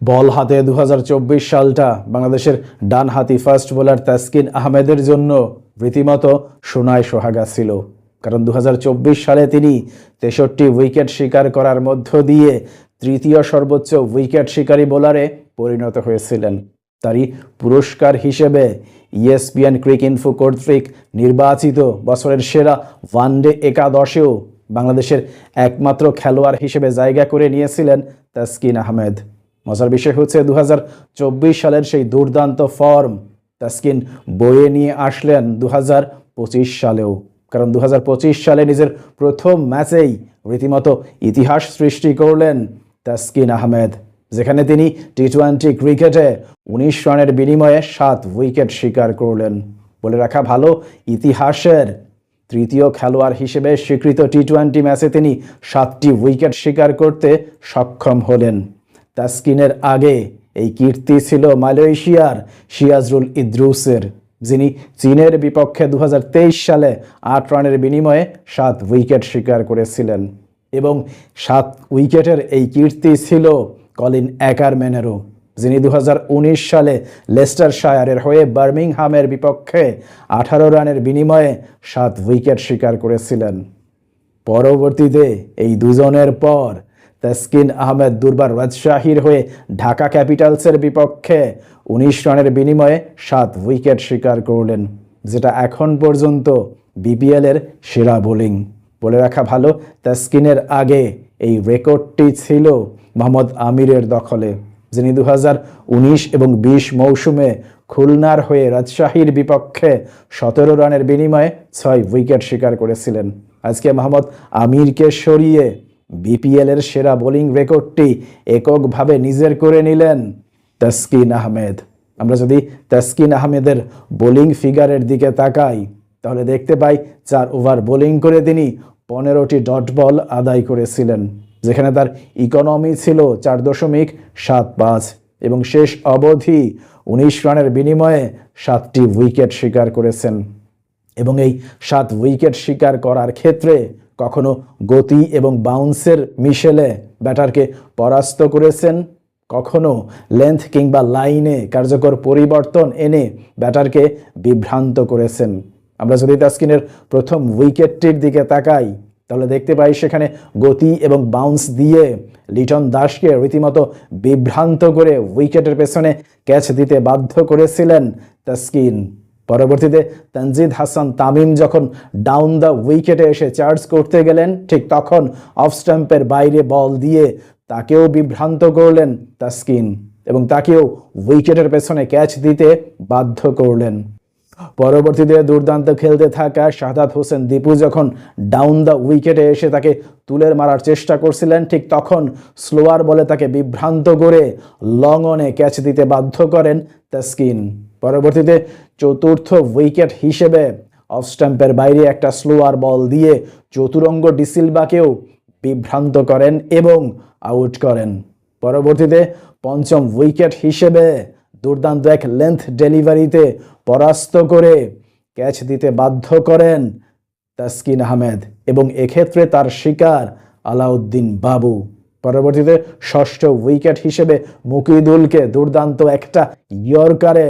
বল হাতে দু হাজার চব্বিশ সালটা বাংলাদেশের ডান হাতি ফাস্ট বোলার তাসকিন আহমেদের জন্য রীতিমতো সোনায় সোহাগা ছিল। কারণ দু হাজার চব্বিশ সালে তিনি তেষট্টি উইকেট শিকার করার মধ্য দিয়ে তৃতীয় সর্বোচ্চ উইকেট শিকারী বোলারে পরিণত হয়েছিলেন। তারই পুরস্কার হিসেবে ইএসপিএন ক্রিক ইনফো কর্তৃক নির্বাচিত বছরের সেরা ওয়ানডে একাদশেও বাংলাদেশের একমাত্র খেলোয়াড় হিসেবে জায়গা করে নিয়েছিলেন তাসকিন আহমেদ। মজার বিষয় হচ্ছে দু হাজার চব্বিশ সালের সেই দুর্দান্ত ফর্ম তাসকিন বয়ে নিয়ে আসলেন দু হাজার পঁচিশ সালেও। কারণ দু হাজার পঁচিশ সালে নিজের প্রথম ম্যাচেই রীতিমতো ইতিহাস সৃষ্টি করলেন তাসকিন আহমেদ, যেখানে তিনি টি টোয়েন্টি ক্রিকেটে উনিশ রানের বিনিময়ে সাত উইকেট শিকার করলেন। বলে রাখা ভালো, ইতিহাসের তৃতীয় খেলোয়াড় হিসেবে স্বীকৃত টি টোয়েন্টি ম্যাচে তিনি সাতটি উইকেট শিকার করতে সক্ষম হলেন। তাসকিনের আগে এই কীর্তি ছিল মালয়েশিয়ার সিয়াজরুল ইদ্রুসের, যিনি চীনের বিপক্ষে দু হাজার তেইশ সালে আট রানের বিনিময়ে সাত উইকেট শিকার করেছিলেন। এবং সাত উইকেটের এই কীর্তি ছিল কলিন অ্যাকারম্যানেরও, যিনি দু হাজার উনিশ সালে লেস্টার শায়ারের হয়ে বার্মিংহামের বিপক্ষে আঠারো রানের বিনিময়ে সাত উইকেট শিকার করেছিলেন। পরবর্তীতে এই দুজনের পর তাসকিন আহমেদ দুর্বার রাজশাহীর হয়ে ঢাকা ক্যাপিটালসের বিপক্ষে উনিশ রানের বিনিময়ে সাত উইকেট শিকার করলেন, যেটা এখন পর্যন্ত বিপিএলের সেরা বোলিং। বলে রাখা ভালো তাসকিনের আগে এই রেকর্ডটি ছিল মোহাম্মদ আমিরের দখলে, যিনি দু হাজার উনিশ এবং বিশ মৌসুমে খুলনার হয়ে রাজশাহীর বিপক্ষে সতেরো রানের বিনিময়ে ছয় উইকেট শিকার করেছিলেন। আজকে মোহাম্মদ আমিরকে সরিয়ে বিপিএলের সেরা বোলিং রেকর্ডটি এককভাবে নিজের করে নিলেন তাসকিন আহমেদ। আমরা যদি তাসকিন আহমেদের বোলিং ফিগারের দিকে তাকাই, তাহলে দেখতে পাই চার ওভার বোলিং করে তিনি পনেরোটি ডট বল আদায় করেছিলেন, যেখানে তার ইকোনমি ছিল চার দশমিক সাত পাঁচ এবং শেষ অবধি উনিশ রানের বিনিময়ে সাতটি উইকেট শিকার করেছেন। এবং এই সাত উইকেট শিকার করার ক্ষেত্রে কখনো গতি এবং বাউন্সের মিশেলে ব্যাটারকে পরাস্ত করেছেন? কখনো লেন্থ কিংবা লাইনে কার্যকর পরিবর্তন এনে ব্যাটারকে বিভ্রান্ত করেছেন? আমরা যদি তাস্কিনের প্রথম উইকেটটির দিকে তাকাই, তাহলে দেখতে পাই সেখানে গতি এবং বাউন্স দিয়ে লিটন দাসকে রীতিমতো বিভ্রান্ত করে উইকেটের পেছনে ক্যাচ দিতে বাধ্য করেছিলেন তাস্কিন পরবর্তীতে তানজিদ হাসান তামিম যখন ডাউন দ্য উইকেটে এসে চার্জ করতে গেলেন, ঠিক তখন অফ স্টাম্পের বাইরে বল দিয়ে তাকেও বিভ্রান্ত করলেন তাস্কিন এবং তাকেও উইকেটের পেছনে ক্যাচ দিতে বাধ্য করলেন। পরবর্তীতে দুর্দান্ত খেলতে থাকা শাহাদাত হোসেন দীপু যখন ডাউন দ্য উইকেটে এসে তাকে তুলের মারার চেষ্টা করছিলেন, ঠিক তখন স্লোয়ার বলে তাকে বিভ্রান্ত করে লং অনে ক্যাচ দিতে বাধ্য করেন তাস্কিন। পরবর্তীতে চতুর্থ উইকেট হিসেবে অফ স্টাম্পের বাইরে একটা স্লোয়ার বল দিয়ে চতুরঙ্গ ডিসিলবাকেও বিভ্রান্ত করেন এবং আউট করেন। পরবর্তীতে পঞ্চম উইকেট হিসেবে দুর্দান্ত এক লেন্থ ডেলিভারিতে পরাস্ত করে ক্যাচ দিতে বাধ্য করেন তাসকিন আহমেদ এবং এক্ষেত্রে তার শিকার আলাউদ্দিন বাবু। পরবর্তীতে ষষ্ঠ উইকেট হিসেবে মুকিদুলকে দুর্দান্ত একটা ইয়র্কারে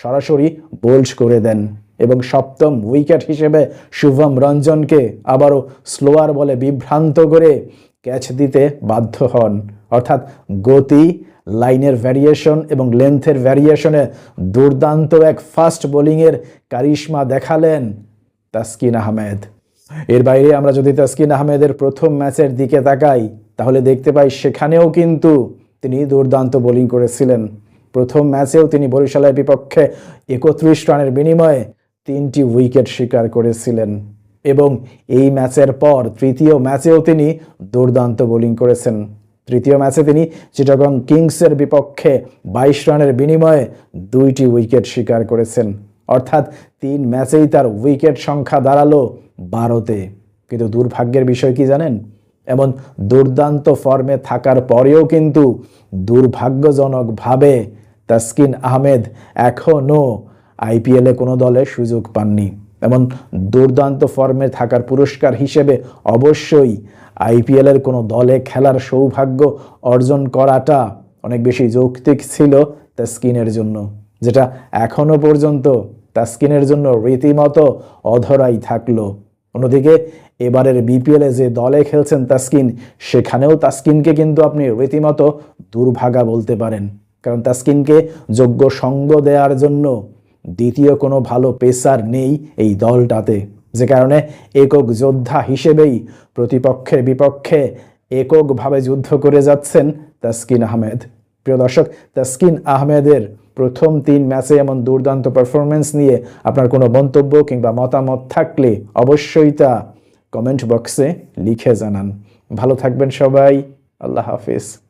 সরাসরি বোল্ড করে দেন এবং সপ্তম উইকেট হিসেবে শুভম রঞ্জনকে আবারও স্লোয়ার বলে বিভ্রান্ত করে ক্যাচ দিতে বাধ্য হন। অর্থাৎ গতি, লাইনের ভ্যারিয়েশন এবং লেন্থের ভ্যারিয়েশনে দুর্দান্ত এক ফাস্ট বোলিংয়ের কারিশমা দেখালেন তাসকিন আহমেদ। এর বাইরে আমরা যদি তাসকিন আহমেদের প্রথম ম্যাচের দিকে তাকাই, তাহলে দেখতে পাই সেখানেও কিন্তু তিনি দুর্দান্ত বোলিং করেছিলেন। প্রথম ম্যাচেও তিনি বরিশালের বিপক্ষে একত্রিশ রানের বিনিময়ে তিনটি উইকেট শিকার করেছিলেন। এবং এই ম্যাচের পর তৃতীয় ম্যাচেও তিনি দুর্দান্ত বোলিং করেছেন। তৃতীয় ম্যাচে তিনি চিটাগং কিংসের বিপক্ষে বাইশ রানের বিনিময়ে দুইটি উইকেট শিকার করেছেন। অর্থাৎ তিন ম্যাচেই তার উইকেট সংখ্যা দাঁড়াল বারোতে। কিন্তু দুর্ভাগ্যের বিষয় কি জানেন? এমন দুর্দান্ত ফর্মে থাকার পরেও কিন্তু দুর্ভাগ্যজনকভাবে তাসকিন আহমেদ এখনও আইপিএলে কোনো দলে সুযোগ পাননি। এমন দুর্দান্ত ফর্মে থাকার পুরস্কার হিসেবে অবশ্যই আইপিএলের কোনো দলে খেলার সৌভাগ্য অর্জন করাটা অনেক বেশি যৌক্তিক ছিল তাস্কিনের জন্য, যেটা এখনও পর্যন্ত তাস্কিনের জন্য রীতিমতো অধরাই থাকল। অন্যদিকে এবারের বিপিএলে যে দলে খেলছেন তাস্কিন, সেখানেও তাস্কিনকে কিন্তু আপনি রীতিমতো দুর্ভাগা বলতে পারেন। কারণ তাস্কিনকে যোগ্য সঙ্গ দেওয়ার জন্য দ্বিতীয় কোনো ভালো পেসার নেই এই দলটাতে। যে কারণে একক যোদ্ধা হিসেবেই প্রতিপক্ষের বিপক্ষে এককভাবে যুদ্ধ করে যাচ্ছেন তাসকিন আহমেদ। প্রিয় দর্শক, তাসকিন আহমেদের প্রথম তিন ম্যাচে এমন দুর্দান্ত পারফরমেন্স নিয়ে আপনার কোনো মন্তব্য কিংবা মতামত থাকলে অবশ্যই তা কমেন্ট বক্সে লিখে জানান। ভালো থাকবেন সবাই, আল্লাহ হাফিজ।